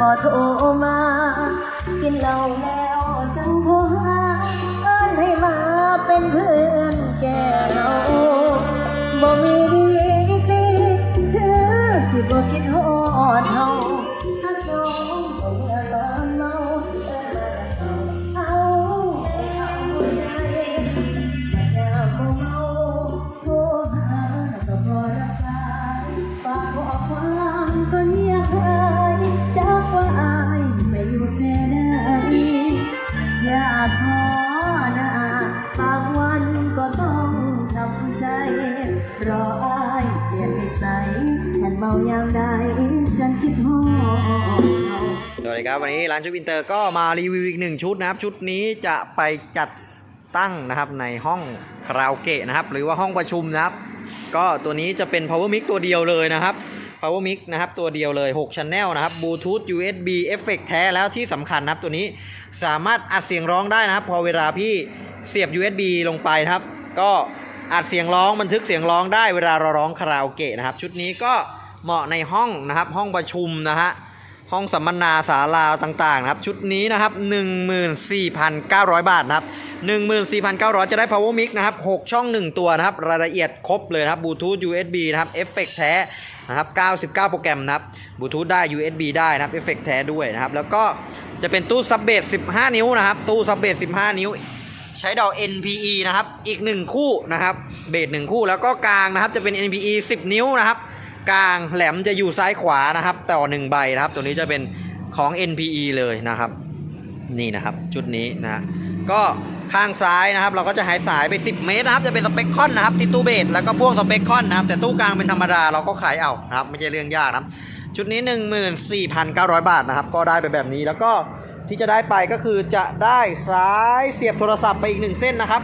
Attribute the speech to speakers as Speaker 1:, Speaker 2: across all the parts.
Speaker 1: บ่โทรมา กินเหล้าแล้วจังโทรหา ท้อนะบางวันก็ต้องทำใจ รออายเปลี่ยนนิสัยแทนเมายามใดฉันคิดฮอ
Speaker 2: สวัสดีครับวันนี้ร้านชุดอินเตอร์ก็มารีวิวอีกหนึ่งชุดนะครับ ชุดนี้จะไปจัดตั้งนะครับในห้องคาราโอเกะนะครับ หรือว่าห้องประชุมนะครับ ก็ตัวนี้จะเป็น power mic ตัวเดียวเลยนะครับ power mic นะครับตัวเดียวเลย6 channel นะครับ bluetooth USB effect แท้แล้วที่สำคัญนะครับตัวนี้สามารถอัดเสียงร้องได้นะครับ พอเวลาพี่เสียบ USB ลงไปนะครับ ก็อัดเสียงร้องบันทึกเสียงร้องได้เวลาเราร้องคาราโอเกะนะครับ ชุดนี้ก็เหมาะในห้องนะครับห้องประชุมนะฮะห้องสัมมนาศาลาต่างๆนะครับ ชุดนี้นะครับ 14,900 บาทนะครับ 14,900 จะได้ power mic นะครับ 6 ช่อง 1 ตัวนะครับ รายละเอียดครบเลยนะครับ bluetooth USB นะครับเอฟเฟกแท้ นะครับ 99 โปรแกรมนะครับ bluetooth ได้ USB ได้นะครับเอฟเฟกแท้ด้วยนะครับ แล้วก็จะเป็นตู้ซับเบส15 นิ้วนะครับ ตู้ซับเบส15 นิ้ว ใช้ดอก NPE นะครับ อีก 1 คู่นะครับ เบส1คู่ แล้วก็กลางนะครับ จะเป็น NPE 10 นิ้วนะครับ กลางแหลมจะอยู่ซ้ายขวานะครับ ต่อ 1 ใบนะครับ ตัวนี้จะเป็นของ NPE เลยนะครับ นี่นะครับ ชุดนี้นะ ก็ ข้างซ้ายนะครับ เราก็จะหายสายไป 10 เมตรนะครับ จะเป็นสเปคคอนนะครับที่ตู้เบสแล้วก็พวกสเปคคอนนะครับ แต่ตู้กลางเป็นธรรมดาเราก็ขายเอานะครับ ไม่ใช่เรื่องยากนะชุดนี้ 14,900 บาทนะครับ ก็ได้ไปแบบนี้แล้วก็ที่จะได้ไปก็คือจะได้สายเสียบโทรศัพท์ไปอีกหนึ่งเส้นนะครับ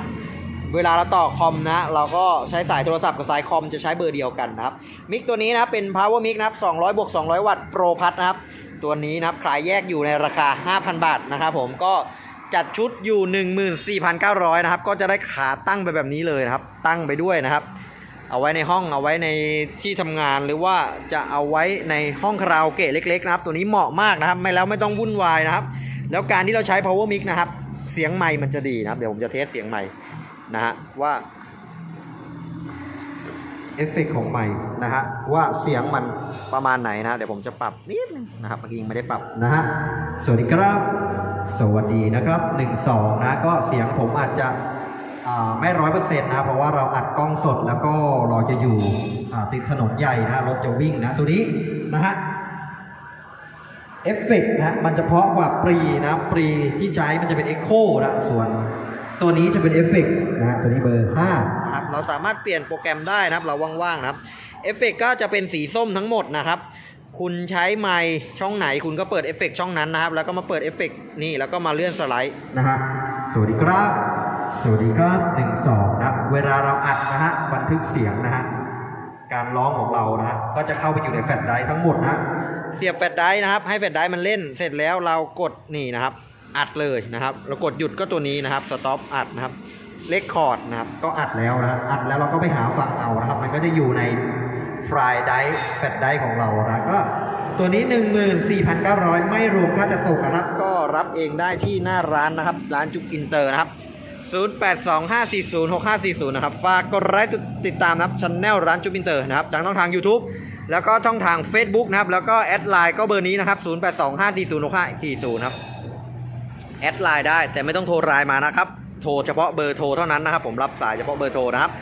Speaker 2: เวลาเราต่อคอมนะ เราก็ใช้สายโทรศัพท์กับสายคอมจะใช้เบอร์เดียวกันนะครับ มิกตัวนี้นะเป็น power mic นะครับ 200บวก200 วัตต์โปรพัทนะครับ ตัวนี้นะครับขายแยกอยู่ในราคา 5,000 บาทนะครับผมก็ จัดชุดอยู่ 14,900 นะครับ ก็จะได้ขาตั้งไปแบบนี้เลยนะครับ ตั้งไปด้วยนะครับ เอาไว้ในห้องเอาไว้ในที่ทำงานหรือว่าจะเอาไว้ในห้องคาราโอเกะเล็ก ๆ นะครับ ตัวนี้เหมาะมากนะครับ ไม่แล้วไม่ต้องวุ่นวายนะครับ แล้วการที่เราใช้ power mic นะครับ เสียงไมค์มันจะดีนะครับ เดี๋ยวผมจะเทสเสียงไมค์นะฮะว่าเอฟเฟกของไมค์นะฮะว่าเสียงมันประมาณไหนนะ เดี๋ยวผมจะปรับนิดนึงนะครับเมื่อกี้ยังไม่ได้ปรับนะฮะสวัสดีครับ สวัสดีนะครับ 1 2 นะก็เสียงผมอาจจะไม่ร้อยเปอร์เซ็นต์นะ เพราะว่าเราอัดกล้องสดแล้วก็เราจะอยู่ติดถนนใหญ่นะ รถจะวิ่งนะ ตัวนี้นะฮะเอฟเฟกต์นะมันจะเพาะกว่าปรีนะปรีที่ใช้มันจะเป็น Echo นะส่วนตัวนี้จะเป็นเอฟเฟกต์นะฮะตัวนี้เบอร์5นะครับเราสามารถเปลี่ยนโปรแกรมได้นะครับ เราว่างๆนะครับเอฟเฟกก็จะเป็นสีส้มทั้งหมดนะครับ คุณใช้ไมค์ช่องไหนคุณก็เปิดเอฟเฟกช่องนั้นนะครับ แล้วก็มาเปิดเอฟเฟกนี่แล้วก็มาเลื่อนสไลด์นะฮะสวัสดีครับ สวัสดีครับหนึ่งสองนะเวลาเราอัดนะฮะบันทึกเสียงนะฮะการร้องของเรานะฮะก็จะเข้าไปอยู่ในแฟลชไดรฟ์ทั้งหมดนะฮะเสียบแฟลชไดรฟ์นะครับ ให้แฟลชไดรฟ์มันเล่นเสร็จแล้วเรากดนี่นะครับ อัดเลยนะครับเรากดหยุดก็ตัวนี้นะครับสต็อปอัดนะครับเลคคอร์ดนะครับก็อัดแล้วนะอัดแล้วเราก็ไปหาฟังเอานะครับ มันก็จะอยู่ใน ไฟล์ไดแฟลชไดของเรานะก็ตัวนี้ 14,900 ไม่รวมค่าจัดส่งนะครับ ก็รับเองได้ที่หน้าร้านนะครับ ร้านจุกอินเตอร์นะครับ 0825406540 นะครับ ฝากกดไลค์ติดตามนะครับชั n แนลร้านจุบินเตอร์นะครับจากช่องทาง YouTube แล้วก็ช่องทาง Facebook นะครับ แล้วก็แอดไลน์ก็เบอร์นี้นะครับ 0825406540 ครับ แอดไลน์ได้แต่ไม่ต้องโทรไลน์มานะครับ โทรเฉพาะเบอร์โทรเท่านั้นนะครับ ผมรับสายเฉพาะเบอร์โทรนะครับ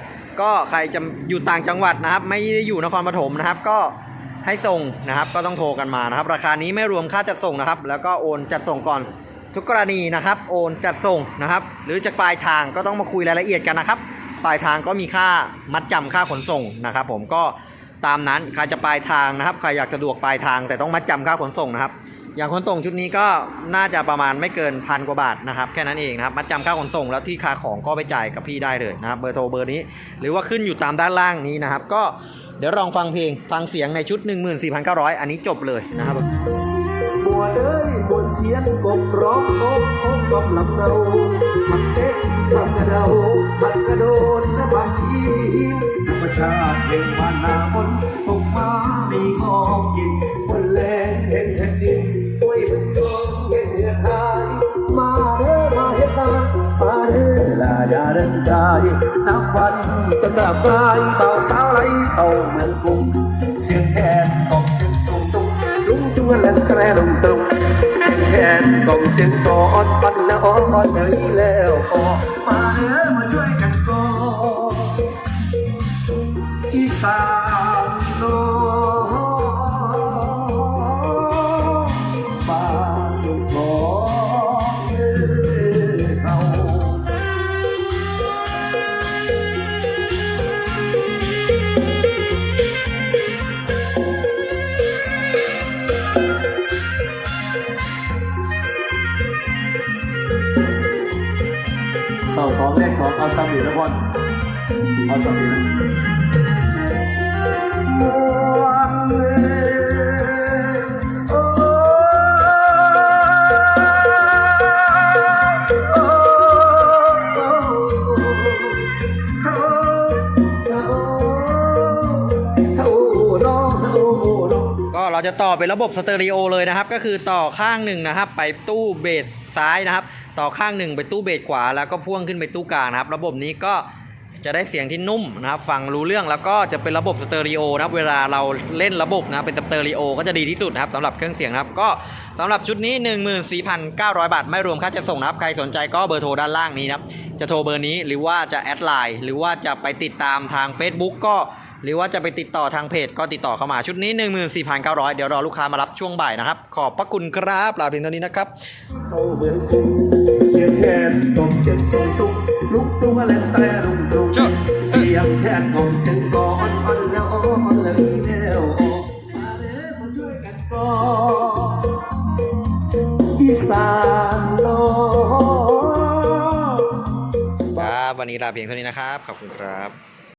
Speaker 2: ก็ใครจะอยู่ต่างจังหวัดนะครับ ไม่ได้อยู่นครปฐมนะครับ ก็ให้ส่งนะครับ ก็ต้องโทรกันมานะครับ ราคานี้ไม่รวมค่าจัดส่งนะครับ แล้วก็โอนจัดส่งก่อนทุกกรณีนะครับ โอนจัดส่งนะครับ หรือจะปลายทางก็ต้องมาคุยรายละเอียดกันนะครับ ปลายทางก็มีค่ามัดจำค่าขนส่งนะครับ ผมก็ตามนั้นใครจะปลายทางนะครับ ใครอยากสะดวกปลายทางแต่ต้องมัดจำค่าขนส่งนะครับ อย่างขนส่งชุดนี้ก็น่าจะประมาณไม่เกินพันกว่าบาทนะครับแค่นั้นเองนะครับมัดจำค่าขนส่งแล้วที่ค่าของก็ไปจ่ายกับพี่ได้เลยนะครับเบอร์โทรเบอร์นี้ หรือว่าขึ้นอยู่ตามด้านล่างนี้นะครับ ก็เดี๋ยวลองฟังเพลงฟังเสียงในชุด 14,900 อันนี้จบเลยนะครับ
Speaker 3: บัวเอ้ยบนเสียงกบร้องโอ้โอ้กำลำเนาหักเจ๊กทำกระเดาหักกระโดนและบางทีธรรมชาติเล่นมานามนตกมามีของกินคนแลเห็นแผ่นดิน ฝริญใจนับวันจะกลับกลายเบาสาวไหลเข้าเมืองกรุงเสียงแคนกองเสียงสูงตุ้งลุงจวนและแกรลงตรงเสียงแคนกองเสียงสอดปันและอ้อนเลยแล้วก็มาเด้อมาช่วยกันก่องที่สาา
Speaker 4: สองเลขสองเอาซ้ำอยู่นะพ่อนเอาซ้ำอยู่นะ
Speaker 3: มวนเอ่ย
Speaker 2: ก็เราจะต่อเป็นระบบสเตอริโอเลยนะครับ ก็คือต่อข้างหนึ่งนะครับ ไปตู้เบส ซ้ายนะครับ ต่อข้างหนึ่งไปตู้เบสขวา แล้วก็พ่วงขึ้นไปตู้กลางนะครับ ระบบนี้ก็จะได้เสียงที่นุ่มนะครับฟังรู้เรื่องแล้วก็จะเป็นระบบสเตอริโอนะครับเวลาเราเล่นระบบนะเป็นสเตอริโอก็จะดีที่สุดนะครับสำหรับเครื่องเสียงนะครับก็สำหรับชุดนี้ 14,900 บาท ไม่รวมค่าจัดส่งนะครับใครสนใจก็เบอร์โทรด้านล่างนี้นะครับจะโทรเบอร์นี้หรือว่าจะแอดไลน์หรือว่าจะไปติดตามทาง Facebook ก็ หรือว่าจะไปติดต่อทางเพจก็ติดต่อเข้ามาชุดนี้ 14,900 เดี๋ยวรอลูกค้ามารับช่วงบ่ายนะครับ ขอบพระคุณครับลาเพียงเท่านี้นะครับ
Speaker 3: เข้าเมืองกรุงเสียงแคนกองเสียงสงตุ้งลุกตุ้งและแต่ลุงตุ้ง
Speaker 2: เจ้า
Speaker 3: เสียงแคนกองเสียงสอนอ่อนแล้วอ่อนเลยแล้วมาเด้อมาช่วยกันก่อนอีสานโลก
Speaker 2: ครับวันนี้ลาเพียงเท่านี้นะครับ ขอบคุณครับ